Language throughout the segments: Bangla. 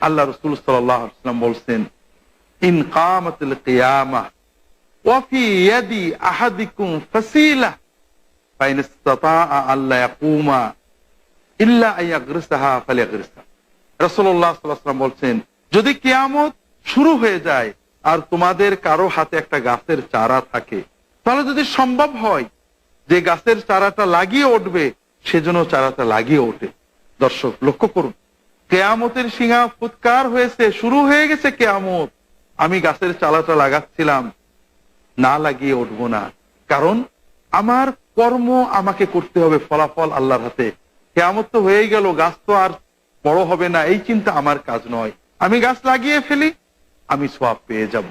আল্লাহ রসুল সাল্লাম বলছেন, ইন বলছেন, যদি কিয়ামত শুরু হয়ে যায় আর তোমাদের কারও হাতে একটা গাছের চারা থাকে, তাহলে যদি সম্ভব হয় যে গাছের চারাটা লাগিয়ে উঠবে, সেজন্য চারাটা লাগিয়ে ওঠে। দর্শক, লক্ষ্য করুন কেয়ামতের সিঙা ফুৎকার হয়েছে, শুরু হয়ে গেছে কেয়ামত। আমি গাছের চালাটা লাগাচ্ছিলাম না লাগিয়ে উঠবো না। কারণ আমার কর্ম আমাকে করতে হবে ফলাফল আল্লাহর হাতে। কেয়ামত তো হয়ে গেল, গাছ তো আর বড় হবে না, এই চিন্তা আমার কাজ নয়। আমি গাছ লাগিয়ে ফেলি, আমি সোয়াব পেয়ে যাব।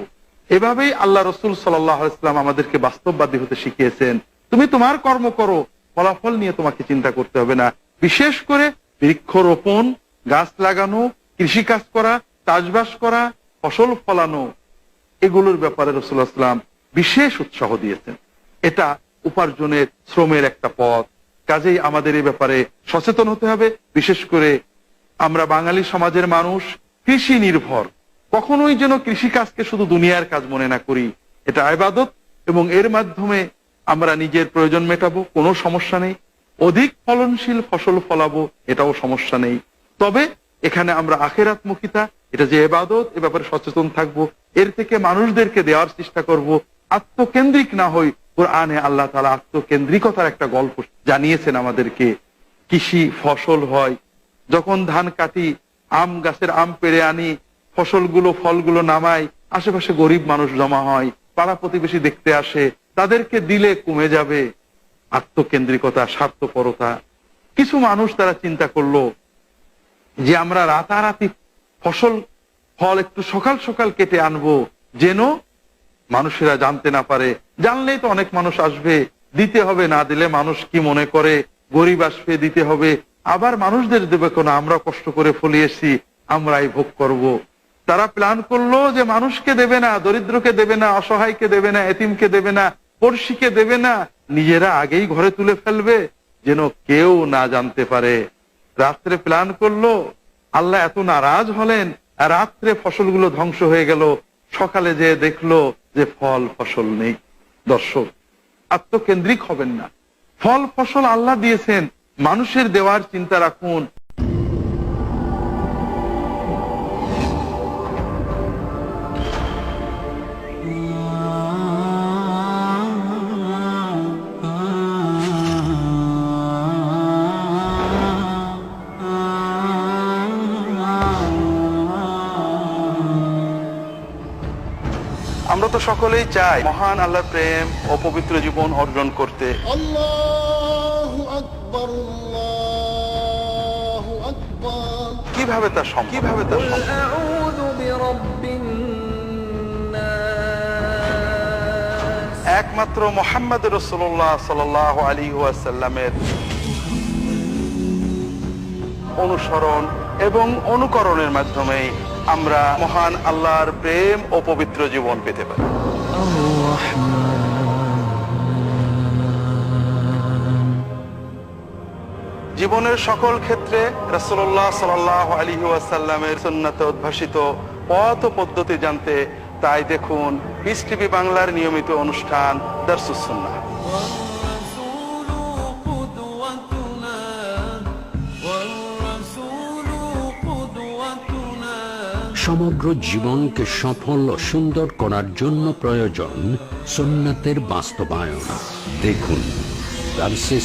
এভাবেই আল্লাহ রসুল সাল্লাম আমাদেরকে বাস্তববাদী হতে শিখিয়েছেন। তুমি তোমার কর্ম করো, ফলাফল নিয়ে তোমাকে চিন্তা করতে হবে না। বিশেষ করে বৃক্ষরোপণ গাছ লাগানো কৃষি কাজ করা, চাষবাস করা, ফসল ফলানো, এগুলোর ব্যাপারে রসুল্লাহাম বিশেষ উৎসাহ দিয়েছেন। এটা উপার্জনের শ্রমের একটা পথ। কাজেই আমাদের এই ব্যাপারে সচেতন হতে হবে। বিশেষ করে আমরা বাঙালি সমাজের মানুষ, কৃষি নির্ভর। কখনোই যেন কৃষি কাজকে শুধু দুনিয়ার কাজ মনে না করি। এটা আবাদত এবং এর মাধ্যমে আমরা নিজের প্রয়োজন মেটাবো, কোনো সমস্যা নেই। অধিক ফলনশীল ফসল ফলাবো, এটাও সমস্যা নেই। তবে এখানে আমরা আখেরাত মুখিতা, এটা যে এবাদত, এ ব্যাপারে সচেতন থাকব। এর থেকে মানুষদেরকে দেওয়ার চেষ্টা করব। আত্মকেন্দ্রিক না হই কোরআনে আল্লাহ তালা আত্মকেন্দ্রিকতার একটা গল্প জানিয়েছেন আমাদেরকে। কৃষি ফসল হয়, যখন ধান কাটি, আম গাছের আম পেড়ে আনি, ফসলগুলো, ফলগুলো নামাই, আশেপাশে গরিব মানুষ জমা হয়, পাড়া প্রতিবেশী দেখতে আসে, তাদেরকে দিলে কমে যাবে। আত্মকেন্দ্রিকতা, স্বার্থপরতা। কিছু মানুষ তারা চিন্তা করল যে আমরা রাতারাতি ফসল, ফল একটু সকাল সকাল কেটে আনব। যেন মানুষেরা জানতে না পারে। জানলেই তো অনেক মানুষ আসবে। দিতে হবে না দিলে মানুষ কি মনে করে? গরিব আসবে, দিতে হবে। আবার মানুষদের দেবে কোনো, আমরা কষ্ট করে ফলিয়েছি আমরাই ভোগ করব। তারা প্ল্যান করল যে মানুষকে দেবে না, দরিদ্রকে দেবে না, অসহায়কে দেবে না, এতিমকে দেবে না, পড়শিকে দেবে না। নিজেরা আগেই ঘরে তুলে ফেলবে, যেন কেউ না জানতে পারে। রাত্রে প্ল্যান করল, আল্লাহ এত নারাজ হলেন রাত্রে ফসলগুলো ধ্বংস হয়ে গেল। সকালে যে দেখল যে ফল ফসল নেই। দর্শক, আত্মকেন্দ্রিক হবেন না। ফল ফসল আল্লাহ দিয়েছেন। মানুষের দেওয়ার চিন্তা রাখুন আমরা তো সকলেই চাই মহান আল্লাহ প্রেম ও পবিত্র জীবন অর্জন করতে। কীভাবে তা সম্ভব? কীভাবে তা একমাত্র মোহাম্মদ রসোল্লাহ সাল আলী ওয়াসাল্লামের অনুসরণ এবং অনুকরণের মাধ্যমেই আমরা মহান আল্লাহর প্রেম ও পবিত্র জীবন পেতে পারি। জীবনের সকল ক্ষেত্রে রসুল্লাহ সাল আলী ওয়াসাল্লামের সুন্নাতে উদ্ভাসিত পথ পদ্ধতি জানতে তাই দেখুন টিভি বাংলার নিয়মিত অনুষ্ঠান দর্শুসন্না সমগ্র জীবনকে সফল ও সুন্দর করার জন্য প্রয়োজন সুন্নাতের বাস্তবায়ন। দেখুন দার্সে